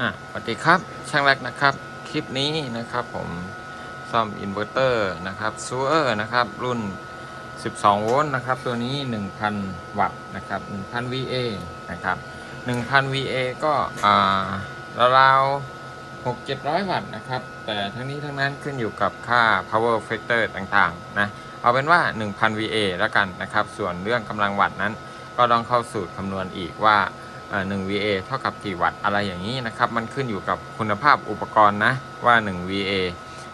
อะสวัสดีครับ ช่างแรกนะครับ คลิปนี้นะครับผมซ่อมอินเวอร์เตอร์นะครับซูเออร์นะครับรุ่น 12 โวลต์นะครับ ตัวนี้ 1,000 วัตต์นะครับ 1,000 VA นะครับ 1,000 VA ก็อ่าราวๆ6-700 วัตต์นะครับ แต่ทั้งนี้ทั้งนั้นขึ้นอยู่กับค่า power factor ต่างๆ นะ เอาเป็นว่า 1,000 VA แล้วกันนะครับ ส่วนเรื่องกำลังวัตต์นั้น ก็ต้องเข้าสูตรคำนวณอีกว่าอ่า 1 VA เท่ากับกี่วัตต์อะไรอย่างนี้นะครับ มันขึ้นอยู่กับคุณภาพอุปกรณ์นะว่า 1 VA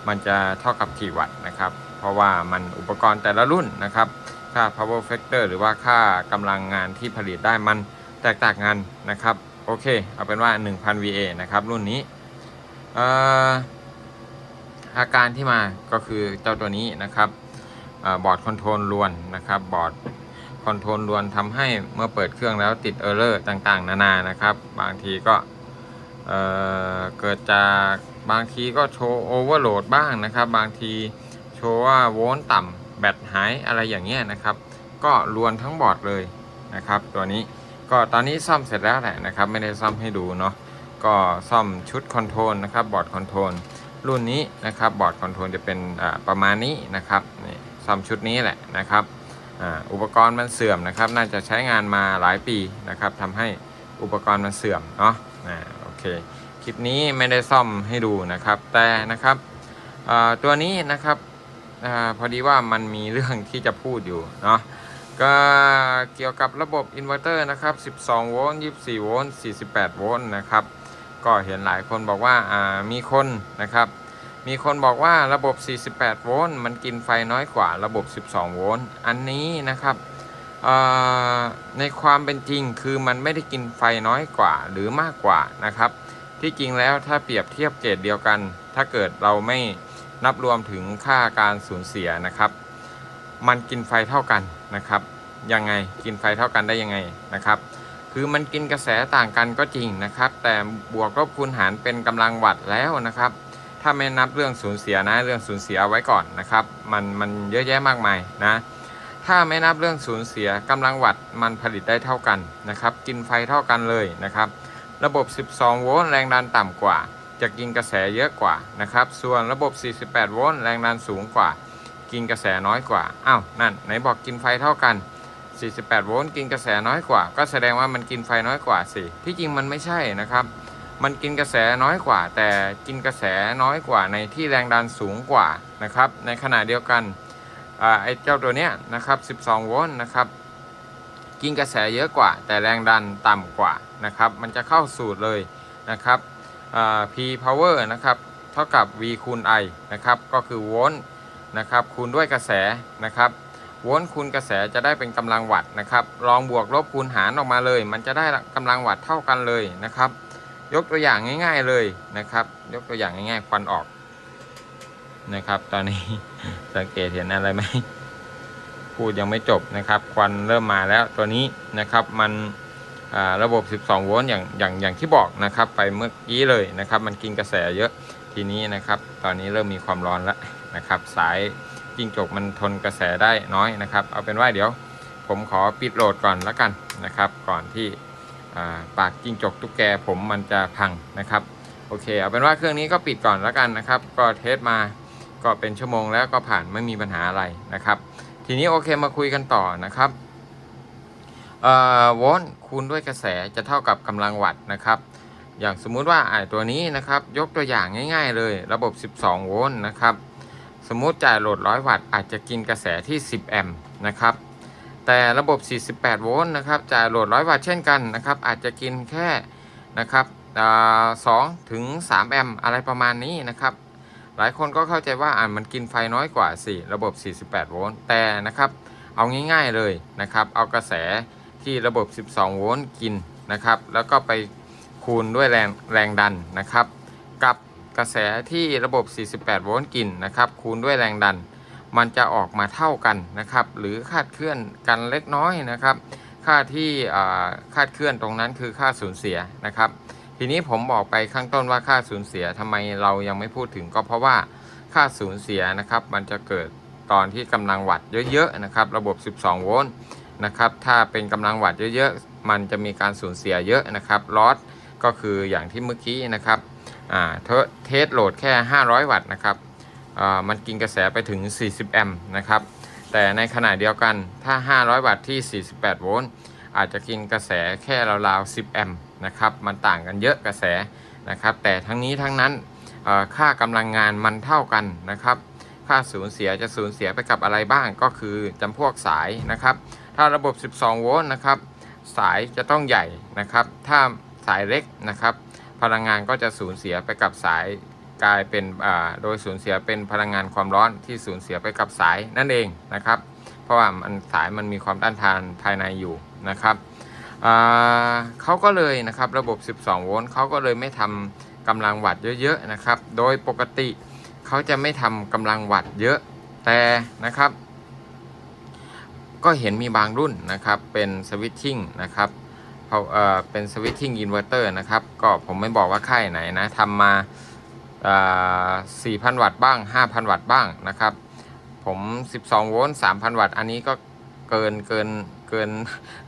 มันจะเท่ากับกี่วัตต์นะครับ เพราะว่ามันอุปกรณ์แต่ละรุ่นนะครับ ค่า power factor หรือว่าค่ากำลังงานที่ผลิตได้มันแตกต่างกันนะครับ โอเค เอาเป็นว่า 1,000 VA นะครับรุ่นนี้ออาการที่มาก็คือเจ้าตัวนี้นะครับบอร์ดคอนโทรลลวนนะครับบอร์ด คอนโทรลลวนทำให้เมื่อเปิดเครื่องแล้วติดเออร์เลอร์ต่างๆ นานานะครับ บางทีก็เเกิดจากบางทีก็โชว์โอเวอร์โหลดบ้างนะครับ บางทีโชว์ว่าโวลต์ต่ำแบตหายอะไรอย่างเงี้ยนะครับ ก็ลวนทั้งบอร์ดเลยนะครับ ตัวนี้ก็ตอนนี้ซ่อมเสร็จแล้วแหละนะครับ ไม่ได้ซ่อมให้ดูเนาะก็ซ่อมชุดคอนโทรลนะครับบอร์ดคอนโทรลรุ่นนี้นะครับบอร์ดคอนโทรลจะเป็นประมาณนี้นะครับนี่ซ่อมชุดนี้แหละนะครับ อุปกรณ์มันเสื่อมนะครับ น่าจะใช้งานมาหลายปีนะครับทำให้อุปกรณ์มันเสื่อมเนาะอ่าโอเค คลิปนี้ไม่ได้ซ่อมให้ดูนะครับ แต่นะครับตัวนี้นะครับอพอดีว่ามันมีเรื่องที่จะพูดอยู่เนาะก็เกี่ยวกับระบบอินเวอร์เตอร์นะครับ 12 โวลต์ 24 โวลต์ 48 โวลต์นะครับ ก็เห็นหลายคนบอกว่ามีคนนะครับ มีคนบอกว่าระบบ 48 โวลต์มันกินไฟน้อยกว่าระบบ 12 โวลต์ อันนี้นะครับในความเป็นจริงคือมันไม่ได้กินไฟน้อยกว่าหรือมากกว่านะครับ ที่จริงแล้วถ้าเปรียบเทียบเกรดเดียวกัน ถ้าเกิดเราไม่นับรวมถึงค่าการสูญเสียนะครับ มันกินไฟเท่ากันนะครับยังไงกินไฟเท่ากันได้ยังไงนะครับ คือมันกินกระแสต่างกันก็จริงนะครับ แต่บวกลบคูณหารเป็นกำลังวัตต์แล้วนะครับ ถ้าไม่นับเรื่องสูญเสียนะเรื่องสูญเสียไว้ก่อนนะครับมันมันเยอะแยะมากมายนะถ้าไม่นับเรื่องสูญเสียกำลังวัตต์มันผลิตได้เท่ากันนะครับกินไฟเท่ากันเลยนะครับระบบ 12 โวลต์แรงดันต่ำกว่า จะกินกระแสเยอะกว่านะครับส่วนระบบ 48 โวลต์แรงดันสูงกว่า กินกระแสน้อยกว่าอ้าวนั่นไหนบอกกินไฟเท่ากัน 48 โวลต์กินกระแสน้อยกว่า ก็แสดงว่ามันกินไฟน้อยกว่าสิที่จริงมันไม่ใช่นะครับ มันกินกระแสน้อยกว่า แต่กินกระแสน้อยกว่าในที่แรงดันสูงกว่านะครับ ในขณะเดียวกันอไอ้เจ้าตัวเนี้ยนะครับ 12 โวลต์นะครับ กินกระแสเยอะกว่า แต่แรงดันต่ำกว่านะครับ มันจะเข้าสูตรเลยนะครับ P power นะครับ เท่ากับ V คูณ I นะครับ ก็คือโวลต์นะครับคูณด้วยกระแสนะครับโวลต์คูณกระแสจะได้เป็นกำลังวัตต์นะครับ ลองบวกลบคูณหารออกมาเลย มันจะได้กำลังวัตต์เท่ากันเลยนะครับ ยกตัวอย่างง่าย ๆเลยนะครับ ยกตัวอย่างง่ายๆควันออกนะครับ ตอนนี้สังเกตเห็นอะไรไหมพูดยังไม่จบนะครับ ควันเริ่มมาแล้วตัวนี้นะครับมันระบบ 12 โวลต์อย่างอย่างอย่างที่บอกนะครับ ไปเมื่อกี้เลยนะครับ มันกินกระแสเยอะทีนี้นะครับ ตอนนี้เริ่มมีความร้อนแล้วนะครับ สายจิ้งจกมันทนกระแสได้น้อยนะครับ เอาเป็นว่าเดี๋ยว ผมขอปิดโหลดก่อนแล้วกันนะครับ ก่อนที่ ปากจิ้งจกตุ๊กแกผมมันจะพังนะครับ โอเค เอาเป็นว่าเครื่องนี้ก็ปิดก่อนแล้วกันนะครับ ก็เทสมาก็เป็นชั่วโมงแล้วก็ผ่านไม่มีปัญหาอะไรนะครับ ทีนี้โอเคมาคุยกันต่อนะครับอ่อโวลต์คูณด้วยกระแสจะเท่ากับกำลังวัตต์นะครับ อย่างสมมุติว่าไอ้ตัวนี้นะครับ ยกตัวอย่างง่าย ๆ เลย ระบบ 12 โวลต์นะครับ สมมุติจ่ายโหลด 100 วัตต์อาจจะกินกระแสที่ 10 แอมป์นะครับ แต่ระบบ 48 โวลต์นะครับจ่ายโหลด 100 วัตต์เช่นกันนะครับ อาจจะกินแค่นะครับสองถึง 3 แอมป์อะไรประมาณนี้นะครับ หลายคนก็เข้าใจว่าอ่ามันกินไฟน้อยกว่าสิระบบ 48 โวลต์แต่นะครับ เอาง่ายๆเลยนะครับ เอากระแสที่ระบบ 12 โวลต์กินนะครับ แล้วก็ไปคูณด้วยแรงแรงดันนะครับ กับกระแสที่ระบบ 48 โวลต์กินนะครับ คูณด้วยแรงดัน มันจะออกมาเท่ากันนะครับ หรือคาดเคลื่อนกันเล็กน้อยนะครับ ค่าที่คาดเคลื่อนตรงนั้นคือค่าสูญเสียนะครับ ทีนี้ผมบอกไปข้างต้นว่าค่าสูญเสียทำไมเรายังไม่พูดถึงก็เพราะว่าค่าสูญเสียนะครับมันจะเกิดตอนที่กำลังวัตต์เยอะๆนะครับ ระบบ 12 โวลต์นะครับ ถ้าเป็นกำลังวัตต์เยอะๆ มันจะมีการสูญเสียเยอะนะครับลอสก็คืออย่างที่เมื่อกี้นะครับเทสโหลดแค่ 500 วัตต์นะครับ มันกินกระแสไปถึง 40 แอมป์นะครับ แต่ในขณะเดียวกันถ้า 500 วัตต์ที่ 48 โวลต์ อาจจะกินกระแสแค่ราวๆ 10 แอมป์นะครับ มันต่างกันเยอะกระแสนะครับ แต่ทั้งนี้ทั้งนั้นค่ากำลังงานมันเท่ากันนะครับ ค่าสูญเสียจะสูญเสียไปกับอะไรบ้างก็คือจำพวกสายนะครับ ถ้าระบบ 12 โวลต์นะครับ สายจะต้องใหญ่นะครับ ถ้าสายเล็กนะครับ พลังงานก็จะสูญเสียไปกับสาย กลายเป็นโดยสูญเสียเป็นพลังงานความร้อนที่สูญเสียไปกับสายนั่นเองนะครับ เพราะว่ามันสายมันมีความต้านทานภายในอยู่นะครับเขาก็เลยนะครับระบบ 12 โวลต์เขาก็เลยไม่ทำกำลังวัตต์เยอะๆนะครับ โดยปกติเขาจะไม่ทำกำลังวัตต์เยอะแต่นะครับ ก็เห็นมีบางรุ่นนะครับเป็นสวิตชิ่งนะครับเเป็นสวิตชิ่งอินเวอร์เตอร์นะครับ ก็ผมไม่บอกว่าค่ายไหนนะทำมา 4,000 วัตต์บ้าง 5,000 วัตต์บ้างนะครับ ผม 12 โวลต์ 3,000 วัตต์ อันนี้ก็เกินเกินเกิน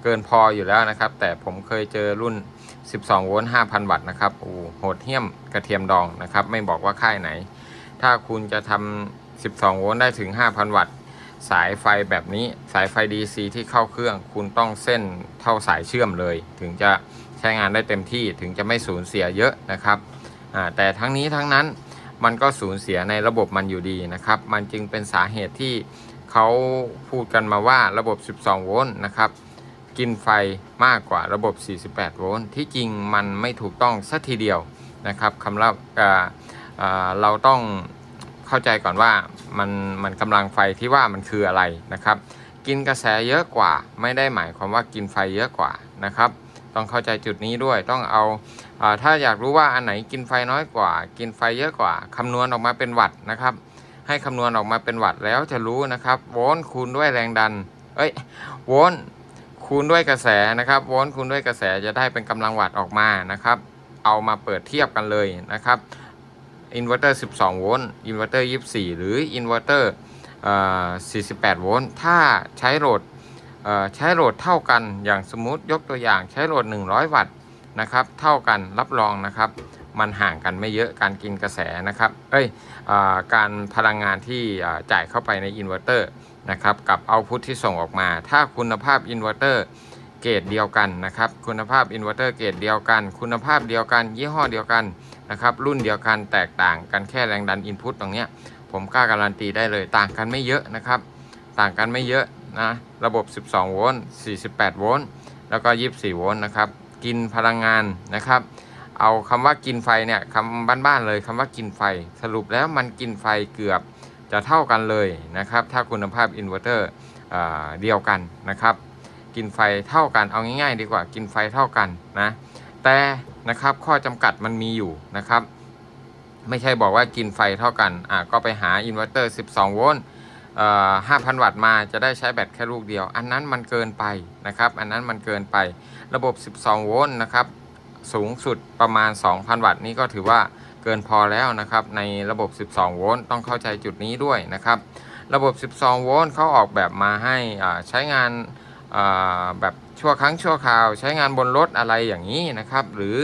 เกินพออยู่แล้วนะครับ แต่ผมเคยเจอรุ่น 12 โวลต์ 5,000 วัตต์นะครับโอ้โหดเหี้ยมกระเทียมดองนะครับ ไม่บอกว่าค่ายไหน ถ้าคุณจะทำ 12 โวลต์ได้ถึง 5,000 วัตต์ สายไฟแบบนี้สายไฟ DC ที่เข้าเครื่อง คุณต้องเส้นเท่าสายเชื่อมเลย ถึงจะใช้งานได้เต็มที่ถึงจะไม่สูญเสียเยอะนะครับ แต่ทั้งนี้ทั้งนั้นมันก็สูญเสียในระบบมันอยู่ดีนะครับ มันจึงเป็นสาเหตุที่เขาพูดกันมาว่าระบบ 12 โวลต์นะครับ กินไฟมากกว่าระบบ 48 โวลต์ที่จริงมันไม่ถูกต้องสัทีเดียวนะครับคำรับเราต้องเข้าใจก่อนว่ามันมันกำลังไฟที่ว่ามันคืออะไรนะครับ กินกระแสเยอะกว่า ไม่ได้หมายความว่ากินไฟเยอะกว่านะครับ ต้องเข้าใจจุดนี้ด้วยต้องเอาอถ้าอยากรู้ว่าอันไหนกินไฟน้อยกว่า กินไฟเยอะกว่า คำนวณออกมาเป็นวัตต์นะครับ ให้คำนวณออกมาเป็นวัตต์แล้วจะรู้นะครับ โวลต์คูณด้วยแรงดัน เอ้ยโวลต์คูณด้วยกระแสนะครับ โวลต์คูณด้วยกระแสจะได้เป็นกำลังวัตต์ออกมานะครับ เอามาเปิดเทียบกันเลยนะครับอินเวอร์เตอร์ 12 โวลต์อินเวอร์เตอร์ 24 หรืออินเวอร์เตอร์48 โวลต์ถ้าใช้โหลด ใช้โหลดเท่ากันอย่างสมมุติยกตัวอย่างใช้โหลด 100 วัตต์นะครับเท่ากันรับรองนะครับ มันห่างกันไม่เยอะการกินกระแสนะครับเอ้ยอการพลังงานที่จ่ายเข้าไปในอินเวอร์เตอร์นะครับกับเอาพุทที่ส่งออกมา ถ้าคุณภาพอินเวอร์เตอร์เกรดเดียวกันนะครับคุณภาพอินเวอร์เตอร์เกรดเดียวกัน คุณภาพเดียวกัน ยี่ห้อเดียวกันนะครับรุ่นเดียวกันแตกต่างกันแค่แรงดันอินพุตตรงเนี้ยผมกล้าการันตีได้เลยต่างกันไม่เยอะนะครับ ต่างกันไม่เยอะ นะระบบ 12 โวลต์ 48 โวลต์ แล้วก็ 24 โวลต์นะครับ กินพลังงานนะครับ เอาคำว่ากินไฟเนี่ยคำบ้านๆเลยคำว่ากินไฟ สรุปแล้วมันกินไฟเกือบจะเท่ากันเลยนะครับ ถ้าคุณภาพอินเวอร์เตอร์เดียวกันนะครับ กินไฟเท่ากันเอาง่ายๆ ดีกว่ากินไฟเท่ากันนะแต่นะครับข้อจำกัดมันมีอยู่นะครับ ไม่ใช่บอกว่ากินไฟเท่ากันอ่าก็ไปหาอินเวอร์เตอร์ 12 โวลต์ 5,000 วัตต์มาจะได้ใช้แบตแค่ลูกเดียว อันนั้นมันเกินไปนะครับ อันนั้นมันเกินไประบบ 12 โวลต์นะครับ สูงสุดประมาณ 2,000 วัตต์นี่ก็ถือว่าเกินพอแล้วนะครับ ในระบบ 12 โวลต์ต้องเข้าใจจุดนี้ด้วยนะครับ ระบบ 12 โวลต์เขาออกแบบมาให้ใช้งานแบบชั่วครั้งชั่วคราว ใช้งานบนรถอะไรอย่างนี้นะครับ หรือ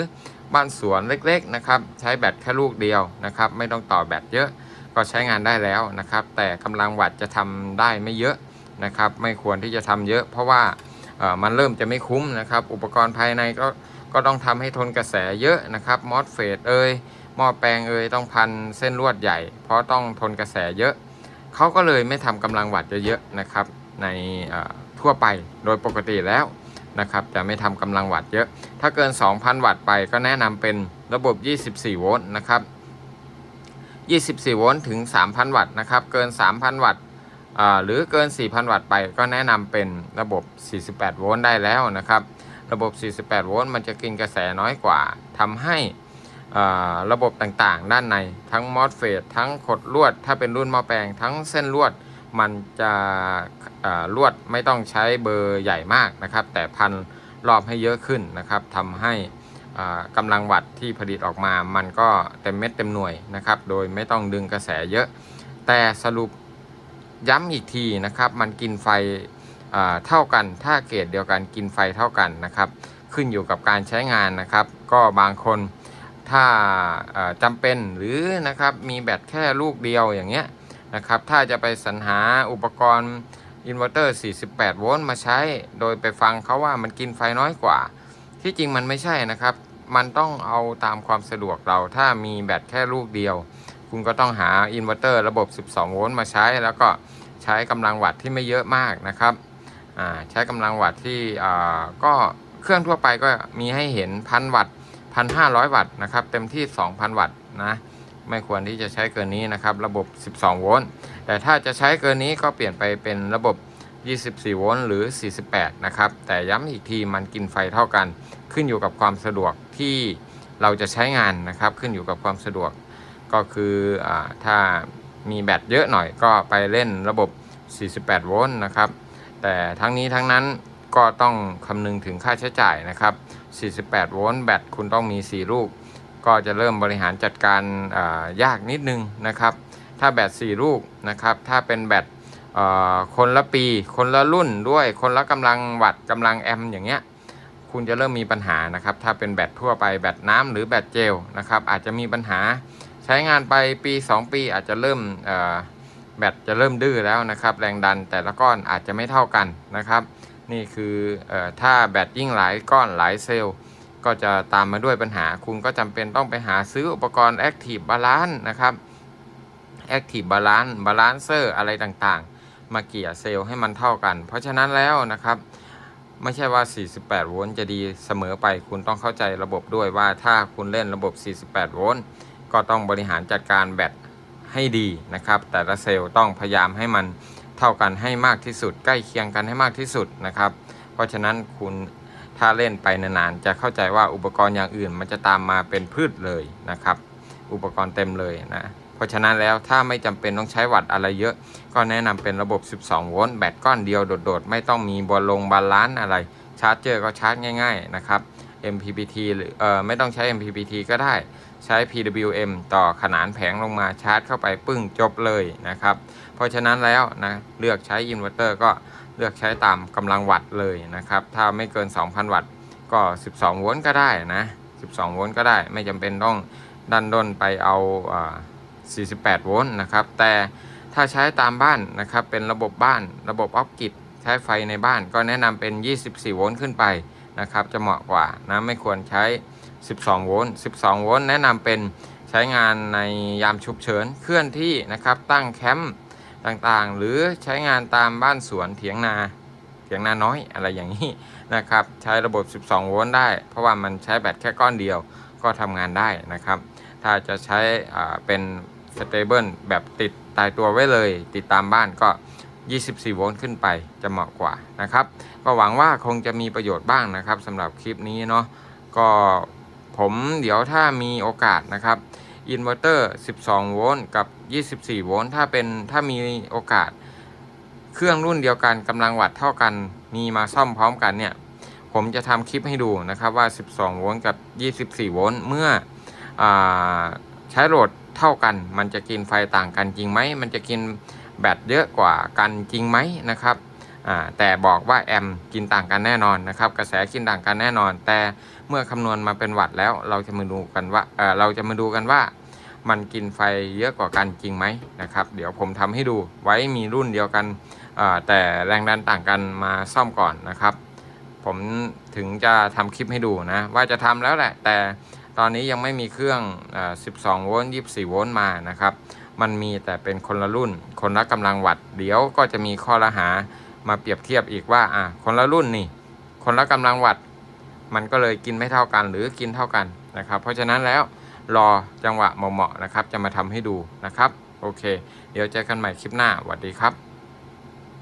บ้านสวนเล็กๆนะครับ ใช้แบตแค่ลูกเดียวนะครับ ไม่ต้องต่อแบตเยอะ ก็ใช้งานได้แล้วนะครับ แต่กำลังวัตจะทำได้ไม่เยอะนะครับ ไม่ควรที่จะทำเยอะ เพราะว่ามันเริ่มจะไม่คุ้มนะครับ อุปกรณ์ภายในก็ก็ต้องทำให้ทนกระแสเยอะนะครับมอสเฟตเอ่ยหม้อแปลงเอ่ยต้องพันเส้นลวดใหญ่ เพราะต้องทนกระแสเยอะ เขาก็เลยไม่ทำกำลังวัตเยอะๆนะครับ ในทั่วไปโดยปกติแล้วนะครับจะไม่ทำกำลังวัตเยอะ ถ้าเกิน 2,000 วัตต์ไปก็แนะนำเป็นระบบ 24 โวลต์นะครับ 24 โวลต์ถึง 3,000 วัตต์นะครับ เกิน 3,000 วัตต์หรือเกิน 4,000 วัตต์ไป ก็แนะนำเป็นระบบ 48 โวลต์ได้แล้วนะครับ ระบบ 48 โวลต์มันจะกินกระแสน้อยกว่าทำให้ระบบต่างๆ ด้านในทั้งมอสเฟตทั้งขดลวด ถ้าเป็นรุ่นหม้อแปลงทั้งเส้นลวดมันจะลวดไม่ต้องใช้เบอร์ใหญ่มากนะครับ แต่พันรอบให้เยอะขึ้นนะครับทำให้ กำลังวัตต์ที่ผลิตออกมา มันก็เต็มเม็ดเต็มหน่วยนะครับ โดยไม่ต้องดึงกระแสเยอะ แต่สรุปย้ำอีกทีนะครับ มันกินไฟเท่ากัน ถ้าเกรดเดียวกันกินไฟเท่ากันนะครับ ขึ้นอยู่กับการใช้งานนะครับ ก็บางคนถ้าจำเป็นหรือนะครับมีแบตแค่ลูกเดียวอย่างเงี้ยนะครับ ถ้าจะไปสรรหาอุปกรณ์อินเวอร์เตอร์ 48 โวลต์มาใช้ โดยไปฟังเขาว่ามันกินไฟน้อยกว่า ที่จริงมันไม่ใช่นะครับ มันต้องเอาตามความสะดวกเรา ถ้ามีแบตแค่ลูกเดียว คุณก็ต้องหาอินเวอร์เตอร์ระบบ 12 โวลต์มาใช้ แล้วก็ใช้กำลังวัตต์ที่ไม่เยอะมากนะครับอ่าใช้กำลังวัตต์ที่อ่าก็เครื่องทั่วไปก็มีให้เห็นพันวัตต์พันห้าร้อยวัตต์นะครับ เต็มที่ 2,000 วัตต์นะ ไม่ควรที่จะใช้เกินนี้นะครับ ระบบ 12 โวลต์ แต่ถ้าจะใช้เกินนี้ก็เปลี่ยนไปเป็นระบบ 24 โวลต์หรือ 48 นะครับ แต่ย้ำอีกทีมันกินไฟเท่ากัน ขึ้นอยู่กับความสะดวกที่เราจะใช้งานนะครับ ขึ้นอยู่กับความสะดวก ก็คืออถ้ามีแบตเยอะหน่อยก็ไปเล่นระบบ 48 โวลต์นะครับ แต่ทั้งนี้ทั้งนั้นก็ต้องคำนึงถึงค่าใช้จ่ายนะครับ 48 โวลต์แบตคุณต้องมี 4 ลูก ก็จะเริ่มบริหารจัดการยากนิดนึงนะครับ ถ้าแบต 4 ลูกนะครับ ถ้าเป็นแบต คนละปี คนละรุ่นด้วย คนละกำลังวัตต์กำลังแอมป์อย่างเงี้ย คุณจะเริ่มมีปัญหานะครับ ถ้าเป็นแบตทั่วไปแบตน้ำหรือแบตเจลนะครับ อาจจะมีปัญหา ใช้งานไปปี 2 ปีอาจจะเริ่มแบตจะเริ่มดื้อแล้วนะครับ แรงดันแต่ละก้อนอาจจะไม่เท่ากันนะครับ นี่คือออถ้าแบตยิ่งหลายก้อนหลายเซลล์ก็จะตามมาด้วยปัญหา คุณก็จำเป็นต้องไปหาซื้ออุปกรณ์ Active Balance นะครับ Active Balance Balancer อะไรต่าง มาเกี่ยเซลล์ให้มันเท่ากัน เพราะฉะนั้นแล้วนะครับ ไม่ใช่ว่า 48 โวลต์จะดีเสมอไป คุณต้องเข้าใจระบบด้วยว่าถ้าคุณเล่นระบบ 48 โวลต์ก็ต้องบริหารจัดการแบตให้ดีนะครับ แต่ละเซลล์ต้องพยายามให้มันเท่ากันให้มากที่สุด ใกล้เคียงกันให้มากที่สุดนะครับ เพราะฉะนั้นคุณถ้าเล่นไปนานๆจะเข้าใจว่าอุปกรณ์อย่างอื่นมันจะตามมาเป็นพืชเลยนะครับ อุปกรณ์เต็มเลยนะ ราะฉะนั้นแล้วถ้าไม่จำเป็นต้องใช้วัตต์อะไรเยอะ ก็แนะนำเป็นระบบ 12 โวลต์แบตก้อนเดียวโดดๆ ไม่ต้องมีบอลลงบาลานซ์อะไร ชาร์จเจอร์ก็ชาร์จง่าย ๆ นะครับ MPPT หรือเอ่อไม่ต้องใช้ MPPT ก็ได้ใช้ PWM ต่อขนานแผงลงมาชาร์จเข้าไปปึ้งจบเลยนะครับ เพราะฉะนั้นแล้วนะเลือกใช้อินเวอร์เตอร์ก็เลือกใช้ตามกำลังวัตต์เลยนะครับ ถ้าไม่เกิน 2,000 วัตต์ก็ 12 โวลต์ก็ได้นะ 12 โวลต์ก็ได้ ไม่จำเป็นต้องดันด้นไปเอาอ่า 48 โวลต์นะครับ แต่ถ้าใช้ตามบ้านนะครับ เป็นระบบบ้าน ระบบออฟกิดใช้ไฟในบ้าน ก็แนะนำเป็น 24 โวลต์ขึ้นไปนะครับ จะเหมาะกว่านะไม่ควรใช้ 12 โวลต์ 12 โวลต์แนะนำเป็นใช้งานในยามฉุกเฉินเคลื่อนที่นะครับ ตั้งแคมป์ต่างๆ หรือใช้งานตามบ้านสวนเถียงนาเถียงนาน้อยอะไรอย่างนี้นะครับ ใช้ระบบ 12 โวลต์ได้ เพราะว่ามันใช้แบตแค่ก้อนเดียวก็ทำงานได้นะครับ ถ้าจะใช้เป็น สเตเบิลแบบติดตายตัวไว้เลย ติดตามบ้านก็ 24 โวลต์ขึ้นไปจะเหมาะกว่านะครับ ก็หวังว่าคงจะมีประโยชน์บ้างนะครับสำหรับคลิปนี้เนาะก็ผมเดี๋ยวถ้ามีโอกาสนะครับอินเวอร์เตอร์ 12 โวลต์กับ 24 โวลต์ถ้าเป็นถ้ามีโอกาส เครื่องรุ่นเดียวกันกำลังวัตต์เท่ากัน มีมาซ่อมพร้อมกันเนี่ยผมจะทำคลิปให้ดูนะครับว่า 12 โวลต์กับ 24 โวลต์เมื่ออใช้โหลด เท่ากัน มันจะกินไฟต่างกันจริงไหม มันจะกินแบตเยอะกว่ากันจริงไหมนะครับอ่าแต่บอกว่าแอมกินต่างกันแน่นอนนะครับ กระแสกินต่างกันแน่นอน แต่เมื่อคำนวณมาเป็นวัตต์แล้ว เราจะมาดูกันว่าเออเราจะมาดูกันว่า มันกินไฟเยอะกว่ากันจริงไหมนะครับ เดี๋ยวผมทำให้ดูไว้มีรุ่นเดียวกันอ่าแต่แรงดันต่างกันมาซ่อมก่อนนะครับ ผมถึงจะทำคลิปให้ดูนะ ว่าจะทำแล้วแหละ แต่ ตอนนี้ยังไม่มีเครื่อง 12 โวลต์ 24 โวลต์มานะครับ มันมีแต่เป็นคนละรุ่น คนละกำลังวัตต์ เดี๋ยวก็จะมีข้อละหามาเปรียบเทียบอีกว่าอะคนละรุ่นนี่ คนละกำลังวัตต์ มันก็เลยกินไม่เท่ากันหรือกินเท่ากันนะครับ เพราะฉะนั้นแล้วรอจังหวะเหมาะๆนะครับ จะมาทำให้ดูนะครับ โอเค เดี๋ยวเจอกันใหม่คลิปหน้าสวัสดีครับ